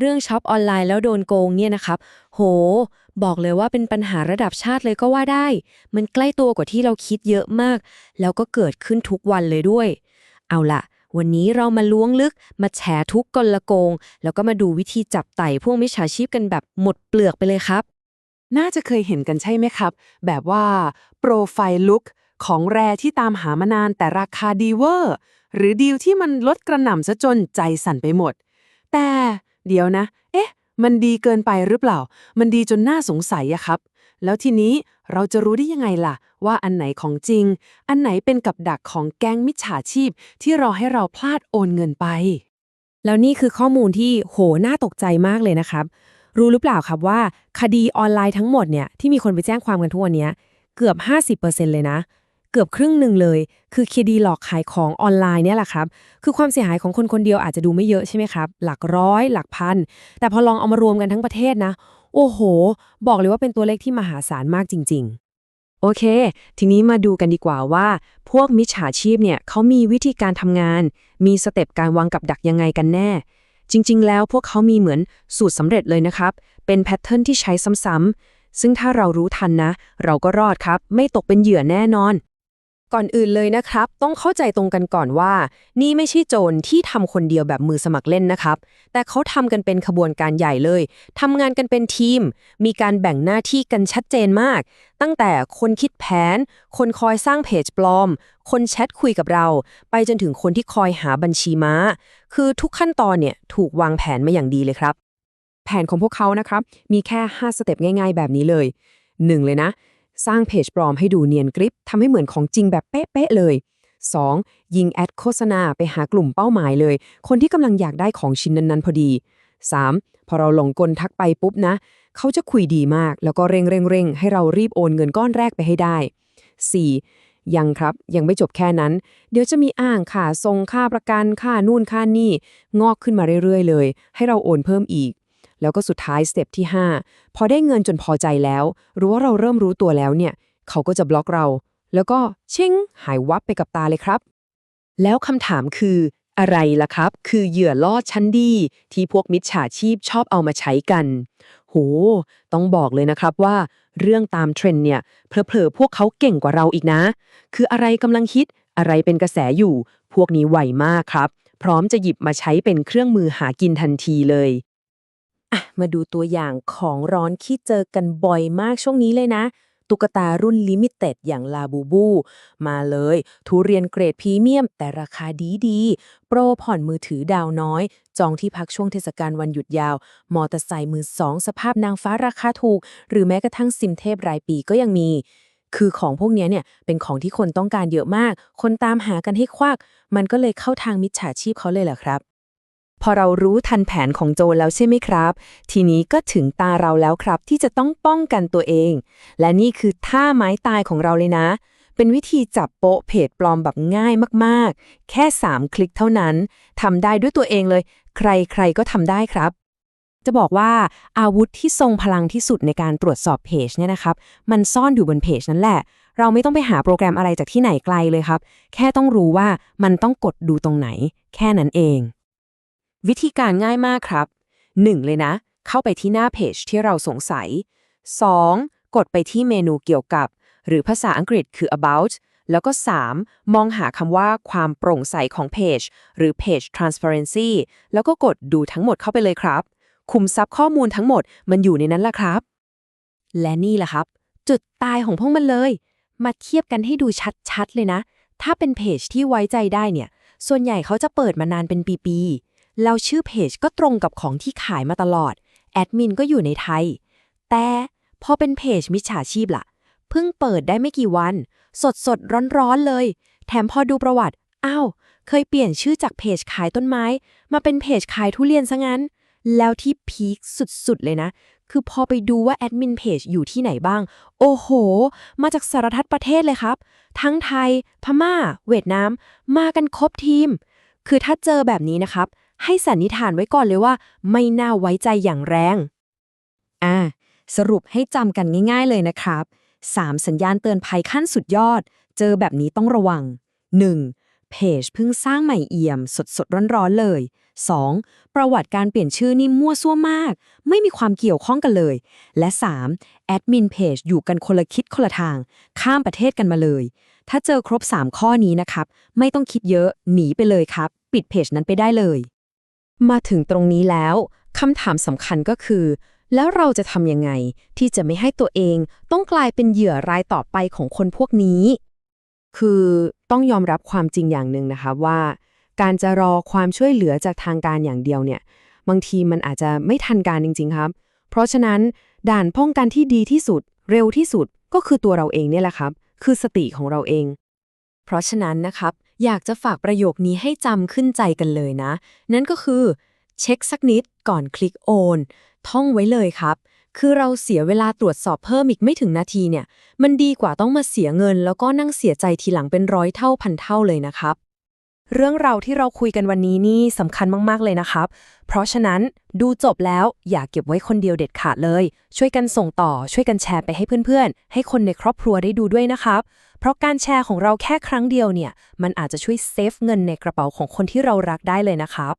เรื่องช็อปออนไลน์แล้วโดนโกงเนี่ยนะครับ โห บอกเลยว่าเป็นปัญหาระดับชาติเลยก็ว่าได้ มันใกล้ตัวกว่าที่เราคิดเยอะมาก แล้วก็เกิดขึ้นทุกวันเลยด้วย เอาล่ะ วันนี้เรามาล้วงลึก มาแฉทุกกลโกง แล้วก็มาดูวิธีจับไต่พวกมิจฉาชีพกันแบบหมดเปลือกไปเลยครับ น่าจะเคยเห็นกันใช่ไหมครับ แบบว่าโปรไฟล์ลุคของแรที่ตามหามานานแต่ราคาดีเวอร์ หรือดีลที่มันลดกระหน่ำซะจนใจสั่นไปหมด แต่ เดี๋ยวนะ เอ๊ะ มันดีเกินไปหรือเปล่า มันดีจนน่าสงสัยอะครับ แล้วทีนี้เราจะรู้ได้ยังไงล่ะ ว่าอันไหนของจริง อันไหนเป็นกับดักของแก๊งมิจฉาชีพ ที่รอให้เราพลาดโอนเงินไป แล้วนี่คือข้อมูลที่โหน่าตกใจมากเลยนะครับ รู้หรือเปล่าครับว่า คดีออนไลน์ทั้งหมดเนี่ยที่มีคนไปแจ้งความกันทุกวันเนี้ยเกือบ 50%เลยนะ เกือบครึ่งหนึ่งเลย คือคดีหลอกขายของออนไลน์เนี่ยแหละครับ คือความเสียหายของคนคนเดียวอาจจะดูไม่เยอะใช่ไหมครับ หลักร้อย หลักพัน แต่พอลองเอามารวมกันทั้งประเทศนะ โอ้โห บอกเลยว่าเป็นตัวเลขที่มหาศาลมากจริง ๆโอเค ทีนี้มาดูกันดีกว่าว่า พวกมิจฉาชีพเนี่ยเขามีวิธีการทำงาน มีสเต็ปการวางกับดักยังไงกันแน่ จริง ๆ แล้วพวกเขามีเหมือนสูตรสำเร็จเลยนะครับ เป็นแพทเทิร์นที่ใช้ซ้ำๆซึ่งถ้าเรารู้ทันนะ เราก็รอดครับ ไม่ตกเป็นเหยื่อแน่นอน ก่อนอื่นเลยนะครับ ต้องเข้าใจตรงกันก่อนว่า นี่ไม่ใช่โจรที่ทำคนเดียวแบบมือสมัครเล่นนะครับ แต่เขาทำกันเป็นขบวนการใหญ่เลยทำงานกันเป็นทีม มีการแบ่งหน้าที่กันชัดเจนมาก ตั้งแต่คนคิดแผน คนคอยสร้างเพจปลอม คนแชทคุยกับเรา ไปจนถึงคนที่คอยหาบัญชีม้า คือทุกขั้นตอนเนี่ยถูกวางแผนมาอย่างดีเลยครับ แผนของพวกเขานะครับ มีแค่ 5 สเต็ปง่าย ๆ แบบนี้เลย 1. เลยนะ สร้างเพจปลอมให้ดูเนียนกริปทำให้เหมือนของจริงแบบเป๊ะๆเลย 2. ยิงแอดโฆษณาไปหากลุ่มเป้าหมายเลย คนที่กำลังอยากได้ของชิ้นนั้นๆ พอดี 3. พอเราหลงกลทักไปปุ๊บนะ เขาจะคุยดีมาก แล้วก็เร่งเร่งเร่งให้เรารีบโอนเงินก้อนแรกไปให้ได้ 4. ยังครับ ยังไม่จบแค่นั้น เดี๋ยวจะมีอ้างค่าทรงค่าประกันค่านู่นค่านี่ งอกขึ้นมาเรื่อยๆ เลย ให้เราโอนเพิ่มอีก แล้วก็สุดท้ายสเต็ปที่ 5 พอได้เงินจนพอใจแล้ว รู้ว่าเราเริ่มรู้ตัวแล้วเนี่ย เขาก็จะบล็อกเรา แล้วก็ชิงหายวับไปกับตาเลยครับ แล้วคำถามคือ อะไรล่ะครับ คือเหยื่อล่อชั้นดี ที่พวกมิจฉาชีพชอบเอามาใช้กัน โห ต้องบอกเลยนะครับว่า เรื่องตามเทรนเนี่ยเพลอๆพวกเขาเก่งกว่าเราอีกนะ คืออะไรกำลังฮิตอะไรเป็นกระแสอยู่ พวกนี้ไวมากครับ พร้อมจะหยิบมาใช้เป็นเครื่องมือหากินทันทีเลย อะมาดูตัวอย่างของร้อนที่เจอกันบ่อยมากช่วงนี้เลยนะ ตุ๊กตารุ่นลิมิเต็ดอย่างลาบูบู มาเลย ทุเรียนเกรดพรีเมียม แต่ราคาดีดีโปรผ่อนมือถือดาวน้อย จองที่พักช่วงเทศกาลวันหยุดยาว มอเตอร์ไซค์มือสองสภาพนางฟ้าราคาถูก หรือแม้กระทั่งซิมเทพรายปีก็ยังมีคือของพวกนี้เนี่ยเป็นของที่คนต้องการเยอะมาก คนตามหากันให้ควัก มันก็เลยเข้าทางมิจฉาชีพเขาเลยแหละครับ พอเรารู้ทันแผนของโจรแล้วใช่ไหมครับ ทีนี้ก็ถึงตาเราแล้วครับ ที่จะต้องป้องกันตัวเอง และนี่คือท่าไม้ตายของเราเลยนะ เป็นวิธีจับโป๊ะเพจปลอมแบบง่ายมากๆ แค่ 3 คลิกเท่านั้นทำได้ด้วยตัวเองเลย ใครๆก็ทำได้ครับจะบอกว่าอาวุธที่ทรงพลังที่สุดในการตรวจสอบเพจเนี่ยนะครับ มันซ่อนอยู่บนเพจนั่นแหละ เราไม่ต้องไปหาโปรแกรมอะไรจากที่ไหนไกลเลยครับ แค่ต้องรู้ว่ามันต้องกดดูตรงไหน แค่นั้นเอง วิธีการง่ายมากครับ 1. เลยนะ เข้าไปที่หน้าเพจที่เราสงสัย 2. กดไปที่เมนูเกี่ยวกับ หรือภาษาอังกฤษคือ about แล้วก็ 3. มองหาคำว่าความโปร่งใสของเพจหรือ page transparency แล้วก็กดดูทั้งหมดเข้าไปเลยครับ คุมซับข้อมูลทั้งหมดมันอยู่ในนั้นล่ะครับ และนี่แหละครับ จุดตายของพวกมันเลย มาเทียบกันให้ดูชัดๆเลยนะ ถ้าเป็นเพจที่ไว้ใจได้เนี่ย ส่วนใหญ่เขาจะเปิดมานานเป็นปีๆ แล้วชื่อเพจก็ตรงกับของที่ขายมาตลอด แอดมินก็อยู่ในไทย แต่พอเป็นเพจมิจฉาชีพล่ะ เพิ่งเปิดได้ไม่กี่วัน สดสดร้อนร้อนๆเลย แถมพอดูประวัติ อ้าว เคยเปลี่ยนชื่อจากเพจขายต้นไม้ มาเป็นเพจขายทุเรียนซะงั้น แล้วที่พีคสุดๆเลยนะ คือพอไปดูว่าแอดมินเพจอยู่ที่ไหนบ้าง โอ้โห มาจากสารทัดประเทศเลยครับ ทั้งไทย พม่า เวียดนาม มากันครบทีม คือถ้าเจอแบบนี้นะครับ ให้สันนิษฐานไว้ก่อนเลยว่า ไม่น่าไว้ใจอย่างแรง อ่า สรุปให้จำกันง่าย ๆ เลยนะครับ 3 สัญญาณเตือนภัยขั้นสุดยอด เจอแบบนี้ต้องระวัง 1. เพจเพิ่งสร้างใหม่เอี่ยม สดๆ ร้อนๆเลย 2. ประวัติการเปลี่ยนชื่อนี่มั่วซั่วมาก ไม่มีความเกี่ยวข้องกันเลย และ 3. แอดมินเพจอยู่กันคนละคิดคนละทาง ข้ามประเทศกันมาเลย ถ้าเจอครบ 3 ข้อนี้นะครับ ไม่ต้องคิดเยอะ หนีไปเลยครับ ปิดเพจนั้นไปได้เลย มาถึงตรงนี้แล้วคำถามสำคัญก็คือ แล้วเราจะทำยังไง ที่จะไม่ให้ตัวเองต้องกลายเป็นเหยื่อรายต่อไปของคนพวกนี้ คือต้องยอมรับความจริงอย่างหนึ่งนะคะว่า การจะรอความช่วยเหลือจากทางการอย่างเดียวเนี่ย บางทีมันอาจจะไม่ทันการจริง ๆ ครับ เพราะฉะนั้นด่านป้องกันที่ดีที่สุด เร็วที่สุดก็คือตัวเราเองเนี่ยแหละครับ คือสติของเราเอง เพราะฉะนั้นนะครับ อยากจะฝากประโยคนี้ให้จำขึ้นใจกันเลยนะ นั่นก็คือ เช็คสักนิดก่อนคลิกโอน ท่องไว้เลยครับ คือเราเสียเวลาตรวจสอบเพิ่มอีกไม่ถึงนาทีเนี่ย มันดีกว่าต้องมาเสียเงิน แล้วก็นั่งเสียใจทีหลังเป็นร้อยเท่าพันเท่าเลยนะครับ เรื่องราวที่เราคุยกันวันนี้นี่สำคัญมากๆเลยนะครับ เพราะฉะนั้นดูจบแล้วอย่าเก็บไว้คนเดียวเด็ดขาดเลย ช่วยกันส่งต่อ ช่วยกันแชร์ไปให้เพื่อนๆ ให้คนในครอบครัวได้ดูด้วยนะครับ เพราะการแชร์ของเราแค่ครั้งเดียวเนี่ย มันอาจจะช่วยเซฟเงินในกระเป๋าของคนที่เรารักได้เลยนะครับ